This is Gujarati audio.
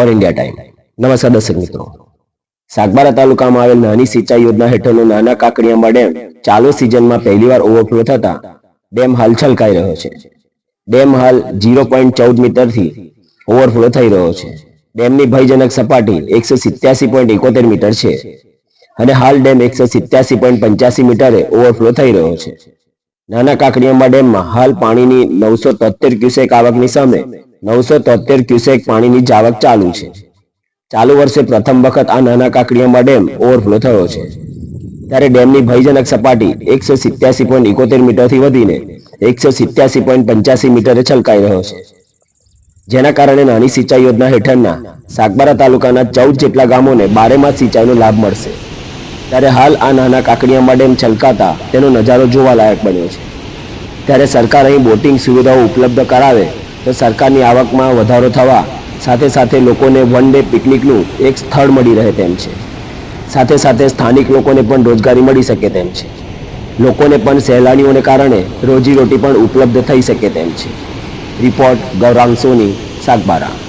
ઓલ ઇન્ડિયા ટાઈમ નમસ્કાર દર્શક મિત્રો. સાગબારા તાલુકામાં આવેલ નાની સિંચાઈ યોજના હેઠળનો નાના કાકડિયામાં ડેમ ચાલુ સિઝનમાં પહેલીવાર ઓવરફ્લો થતા ડેમ હાલ છલકાઈ રહ્યો છે. ડેમ હાલ ઝીરો પોઈન્ટ ચૌદ મીટરથી ઓવરફ્લો થઈ રહ્યો છે. ડેમની ભયજનક સપાટી એકસો સિત્યાસી પોઈન્ટ એકોતેર મીટર છે અને હાલ ડેમ એકસો સિત્યાસી પોઈન્ટ પંચ્યાસી મીટરે ઓવરફ્લો થઈ રહ્યો છે. નાના કાકડિયામાં ડેમમાં હાલ પાણીની નવસો તોતેર ક્યુસેક આવકની સામે નવસો તોતેર ક્યુસેક પાણીની જાવક ચાલુ છે. ચાલુ વર્ષે પ્રથમ વખત આ નાના કાકડિયામાં ડેમ ઓવરફ્લો થયો છે. ત્યારે ડેમની ભયજનક સપાટી એકસો સિત્યાસી પોઈન્ટ એકોતેર મીટરથી વધીને એકસો સિત્યાસી પોઈન્ટ પંચ્યાસી મીટરે છલકાઈ રહ્યો છે. જેના કારણે નાની સિંચાઈ યોજના હેઠળના સાગબારા તાલુકાના ચૌદ જેટલા ગામોને બારેમાસ સિંચાઈનો લાભ મળશે. ત્યારે હાલ આ નાના કાકડિયામાં ડેમ છલકાતા તેનો નજારો જોવાલાયક બન્યો છે. ત્યારે સરકાર અહીં બોટિંગ સુવિધાઓ ઉપલબ્ધ કરાવે તો સરકારની આવકમાં વધારો થવા સાથે સાથે લોકોને વન ડે પિકનિકનું એક સ્થળ મળી રહે તેમ છે. સાથે સાથે સ્થાનિક લોકોને પણ રોજગારી મળી શકે તેમ છે. લોકોને પણ સહેલાણીઓને કારણે રોજીરોટી પણ ઉપલબ્ધ થઈ શકે તેમ છે. રિપોર્ટ ગૌરાંગ સોની, સાગબારા.